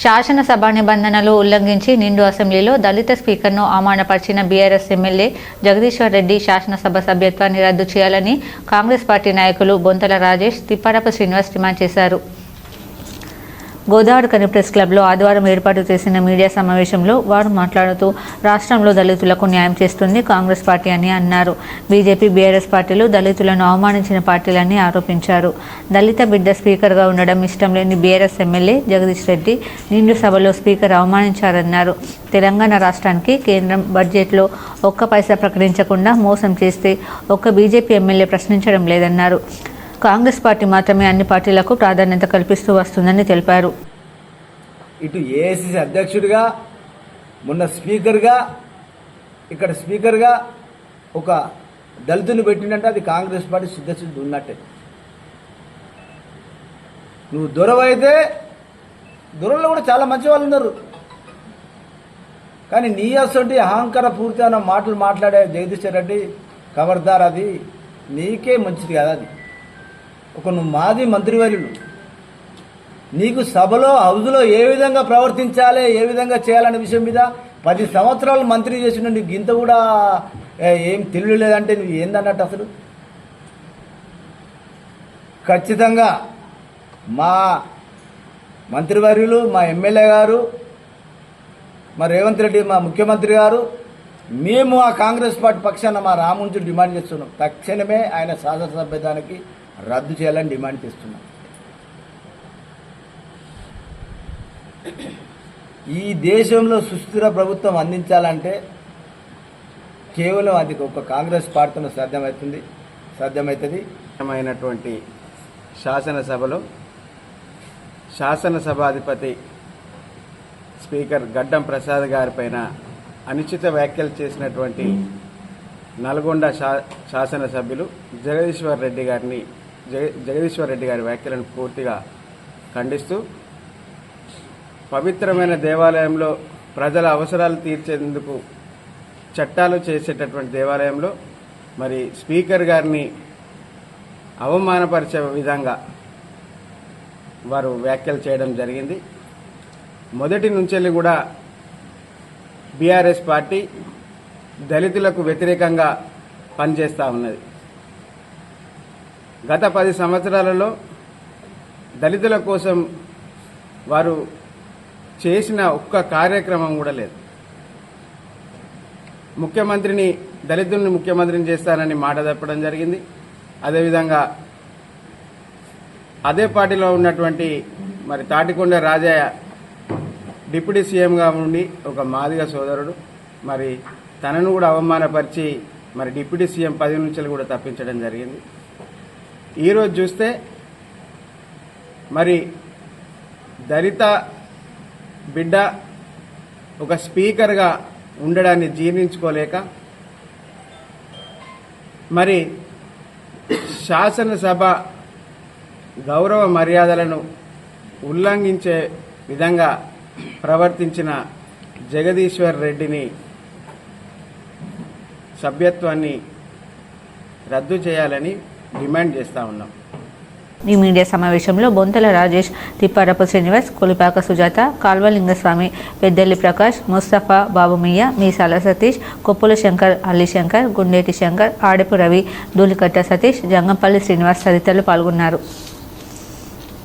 శాసనసభ నిబంధనలు ఉల్లంఘించి నిండు అసెంబ్లీలో దళిత స్పీకర్ను అవమానపరిచిన బీఆర్ఎస్ ఎమ్మెల్యే జగదీశ్వర్ రెడ్డి శాసనసభ సభ్యత్వాన్ని రద్దు చేయాలని కాంగ్రెస్ పార్టీ నాయకులు బొంతల రాజేష్ తిప్పారపు శ్రీనివాస్ డిమాండ్ చేశారు. గోదావరికని ప్రెస్ క్లబ్లో ఆదివారం ఏర్పాటు చేసిన మీడియా సమావేశంలో వారు మాట్లాడుతూ రాష్ట్రంలో దళితులకు న్యాయం చేస్తుంది కాంగ్రెస్ పార్టీ అని అన్నారు. బీజేపీ బీఆర్ఎస్ పార్టీలు దళితులను అవమానించిన పార్టీలని ఆరోపించారు. దళిత బిడ్డ స్పీకర్గా ఉండడం ఇష్టం లేని బీఆర్ఎస్ ఎమ్మెల్యే జగదీష్ రెడ్డి నిండు సభలో స్పీకర్ అవమానించారన్నారు. తెలంగాణ రాష్ట్రానికి కేంద్రం బడ్జెట్లో ఒక్క పైసా ప్రకటించకుండా మోసం చేస్తే ఒక్క బీజేపీ ఎమ్మెల్యే ప్రశ్నించడం లేదన్నారు. కాంగ్రెస్ పార్టీ మాత్రమే అన్ని పార్టీలకు ప్రాధాన్యత కల్పిస్తూ వస్తుందని తెలిపారు. ఇటు ఏఐసిసి అధ్యక్షుడిగా మొన్న స్పీకర్గా ఇక్కడ స్పీకర్గా ఒక దళితుని పెట్టినట్టు అది కాంగ్రెస్ పార్టీ సిద్ధశుద్ధి ఉన్నట్టే. నువ్వు దొరవైతే దొరలో కూడా చాలా మంచి వాళ్ళు ఉన్నారు. కానీ నీ అసంటి అహంకార పూర్తి అన్న మాటలు మాట్లాడే జగదీశ్వర్ రెడ్డి కవర్దార్ అది. నీకే మంచిది కదా అది. ఒక నువ్వు మాది మంత్రివర్యులు. నీకు సభలో హౌజ్లో ఏ విధంగా ప్రవర్తించాలి ఏ విధంగా చేయాలనే విషయం మీద పది సంవత్సరాలు మంత్రి చేసిన నీకు ఇంత కూడా ఏం తెలియలేదంటే నువ్వు ఏందన్నట్టు అసలు? ఖచ్చితంగా మా మంత్రివర్యులు మా ఎమ్మెల్యే గారు మా రేవంత్ రెడ్డి మా ముఖ్యమంత్రి గారు మేము ఆ కాంగ్రెస్ పార్టీ పక్షాన మా రాముంచి డిమాండ్ చేస్తున్నాం. తక్షణమే ఆయన శాసనసభ్యతానికి రద్దు చేయాలని డిమాండ్ చేస్తున్నాం. ఈ దేశంలో సుస్థిర ప్రభుత్వం అందించాలంటే కేవలం అది ఒక కాంగ్రెస్ పార్టీను సాధ్యమవుతుంది సాధ్యమవుతుంది. అయినటువంటి శాసనసభలో శాసనసభాధిపతి స్పీకర్ గడ్డం ప్రసాద్ గారిపైన అనుచిత వ్యాఖ్యలు చేసినటువంటి నల్గొండ శా శాసనసభ్యులు జగదీశ్వర్ రెడ్డి గారిని జగదీశ్వర్ రెడ్డి గారి వ్యాఖ్యలను పూర్తిగా ఖండిస్తూ పవిత్రమైన దేవాలయంలో ప్రజల అవసరాలు తీర్చేందుకు చట్టాలు చేసేటటువంటి దేవాలయంలో మరి స్పీకర్ గారిని అవమానపరిచే విధంగా వారు వ్యాఖ్యలు చేయడం జరిగింది. మొదటి నుంచి కూడా బీఆర్ఎస్ పార్టీ దళితులకు వ్యతిరేకంగా పనిచేస్తూ ఉన్నది. గత పది సంవత్సరాలలో దళితుల కోసం వారు చేసిన ఒక్క కార్యక్రమం కూడా లేదు. ముఖ్యమంత్రిని దళితుల్ని ముఖ్యమంత్రిని చేస్తానని మాట తప్పడం జరిగింది. అదేవిధంగా అదే పార్టీలో ఉన్నటువంటి మరి తాటికొండ రాజయ్య డిప్యూటీ సీఎంగా ఉండి ఒక మాదిగ సోదరుడు. మరి తనను కూడా అవమానపరిచి మరి డిప్యూటీ సీఎం పదవి నుంచి కూడా తప్పించడం జరిగింది. ఈరోజు చూస్తే మరి దళిత బిడ్డ ఒక స్పీకర్గా ఉండడాన్ని జీర్ణించుకోలేక మరి శాసనసభ గౌరవ మర్యాదలను ఉల్లంఘించే విధంగా ప్రవర్తించిన జగదీశ్వర్ రెడ్డిని సభ్యత్వాన్ని రద్దు చేయాలని డిమాండ్ చేస్తూ ఉన్నాం. ఈ మీడియా సమావేశంలో బొంతల రాజేష్ తిప్పారపు శ్రీనివాస్ కొలిపాక సుజాత కాల్వలింగస్వామి పెద్దల్లి ప్రకాష్ ముస్తఫా బాబుమయ్య మీసాల సతీష్ కొప్పుల శంకర్ అల్లి శంకర్ గుండేటి శంకర్ ఆడపు రవి దూలికట్ట సతీష్ జంగంపల్లి శ్రీనివాస్ తదితరులు పాల్గొన్నారు.